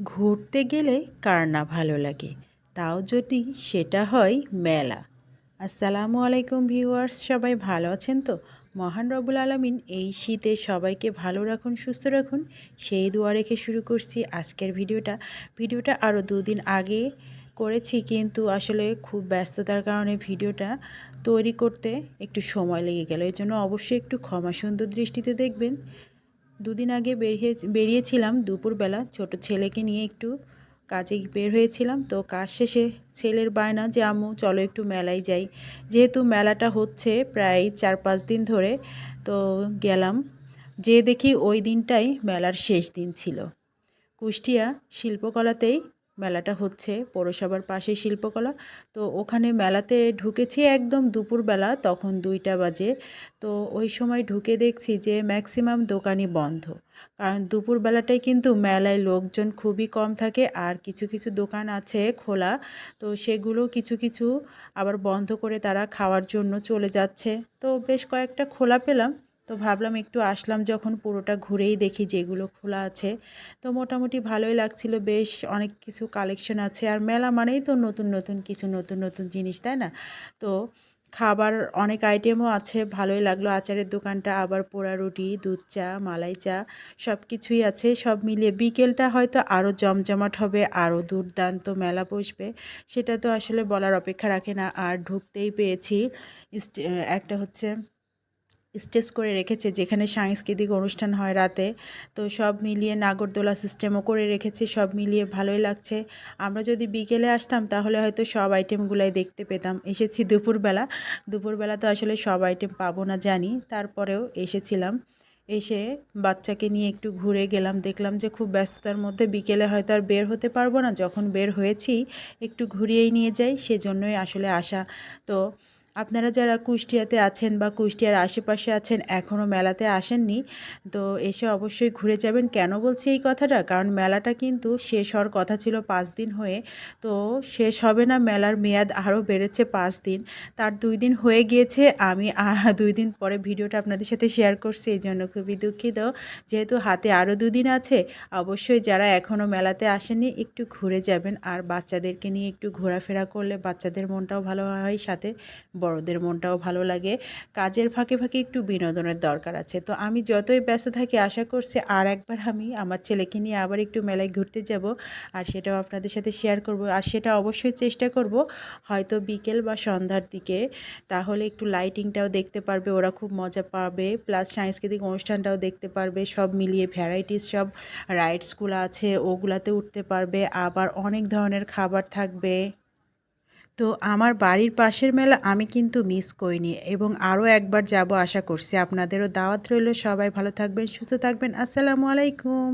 ঘুরতে গেলে কার না ভালো লাগে? তাও যদি সেটা হয় মেলা। আসসালামু আলাইকুম ভিউয়ার্স, সবাই ভালো আছেন তো? মহান রবুল আলমিন এই শীতে সবাইকে ভালো রাখুন, সুস্থ রাখুন। সেই দোয়া রেখে শুরু করছি আজকের ভিডিওটা। ভিডিওটা আরও দুদিন আগে করেছি কিন্তু আসলে খুব ব্যস্ততার কারণে ভিডিওটা তৈরি করতে একটু সময় লেগে গেল। এই জন্য অবশ্যই একটু ক্ষমা সুন্দর দৃষ্টিতে দেখবেন। দুদিন আগে বেরিয়ে, বেরিয়েছিলাম দুপুরবেলা। ছোট ছেলেকে নিয়ে একটু কাজে বের হয়েছিলাম। তো কাজ শেষে ছেলের বায়না যে, আম্মু, চলো একটু মেলায় যাই। যেহেতু মেলাটা হচ্ছে প্রায় চার পাঁচ দিন ধরে, তো গেলাম। যে দেখি ওই দিনটাই মেলার শেষ দিন ছিল। কুষ্টিয়া শিল্পকলাতেই মেলাটা হচ্ছে পৌরসভার পাশে শিল্পকলা। তো ওখানে মেলাতে ঢুকেছি একদম দুপুরবেলা, তখন দুইটা বাজে। তো ওই সময় ঢুকে দেখছি যে ম্যাক্সিমাম দোকানই বন্ধ। কারণ দুপুরবেলাটাই কিন্তু মেলায় লোকজন খুবই কম থাকে আর কিছু কিছু দোকান আছে খোলা। তো সেগুলো কিছু কিছু আবার বন্ধ করে তারা খাওয়ার জন্য চলে যাচ্ছে। তো বেশ কয়েকটা খোলা পেলাম। তো ভাবলাম একটু আসলাম যখন পুরোটা ঘুরেই দেখি যেগুলো খোলা আছে। তো মোটামুটি ভালোই লাগছিল, বেশ অনেক কিছু কালেকশন আছে। আর মেলা মানেই তো নতুন নতুন কিছু, নতুন নতুন জিনিস, তাই না? তো খাবার অনেক আইটেমও আছে, ভালোই লাগল। আচারের দোকানটা আবার পোড়া রুটি, দুধ চা, মালাই চা সব কিছুই আছে। সব মিলিয়ে বিকেলটা হয়তো আরও জমজমাট হবে আরও দুর্দান্ত মেলা বসবে, সেটা তো আসলে বলার অপেক্ষা রাখে না। আর ঢুকতেই পেয়েছি একটা হচ্ছে স্টেজ করে রেখেছে, যেখানে সাংস্কৃতিক অনুষ্ঠান হয় রাতে। তো সব মিলিয়ে নাগরদোলা সিস্টেমও করে রেখেছে, সব মিলিয়ে ভালোই লাগছে। আমরা যদি বিকেলে আসতাম, তাহলে হয়তো সব আইটেমগুলাই দেখতে পেতাম। এসেছি দুপুরবেলা। দুপুরবেলা তো আসলে সব আইটেম পাবো না জানি। তারপরেও এসেছিলাম। এসে বাচ্চাকে নিয়ে একটু ঘুরে গেলাম। দেখলাম যে খুব ব্যস্ততার মধ্যে বিকেলে হয়তো আর বের হতে পারব না। যখন বের হয়েছি, একটু ঘুরিয়েই নিয়ে যাই, সেজন্যই আসলে আসা। তো আপনারা যারা কুষ্টিয়াতে আছেন বা কুষ্টিয়ার আশেপাশে আছেন এখনও মেলাতে আসেননি, তো এসে অবশ্যই ঘুরে যাবেন। কেন বলছি এই কথাটা? কারণ মেলাটা কিন্তু শেষ হওয়ার কথা ছিল পাঁচ দিন হয়ে, তো শেষ হবে না, মেলার মেয়াদ আরও বেড়েছে পাঁচ দিন। তার দুই দিন হয়ে গিয়েছে, আমি দুই দিন পরে ভিডিওটা আপনাদের সাথে শেয়ার করছি, এই জন্য খুবই দুঃখিত। যেহেতু হাতে আরও দুদিন আছে, অবশ্যই যারা এখনও মেলাতে আসেননি, একটু ঘুরে যাবেন। আর বাচ্চাদেরকে নিয়ে একটু ঘোরাফেরা করলে বাচ্চাদের মনটাও ভালো হয়, সাথে বড়দের মনটাও ভালো লাগে। কাজের ফাঁকে ফাঁকে একটু বিনোদনের দরকার আছে। তো আমি যতই ব্যস্ত থাকি, আশা করছি আর একবার আমি আমার ছেলেকে নিয়ে আবার একটু মেলায় ঘুরতে যাব আর সেটাও আপনাদের সাথে শেয়ার করব। আর সেটা অবশ্যই চেষ্টা করব হয়তো বিকেল বা সন্ধ্যার দিকে। তাহলে একটু লাইটিংটাও দেখতে পারবে, ওরা খুব মজা পাবে। প্লাস সাংস্কৃতিক অনুষ্ঠানটাও দেখতে পারবে, সব মিলিয়ে ভ্যারাইটিস সব রাইডসগুলো আছে, ওগুলাতে উঠতে পারবে। আবার অনেক ধরনের খাবার থাকবে। তো আমার বাড়ির পাশের মেলা আমি কিন্তু মিস করিনি এবং আরও একবার যাব আশা করছি। আপনাদেরও দাওয়াত রইল। সবাই ভালো থাকবেন, সুস্থ থাকবেন। আসসালামু আলাইকুম।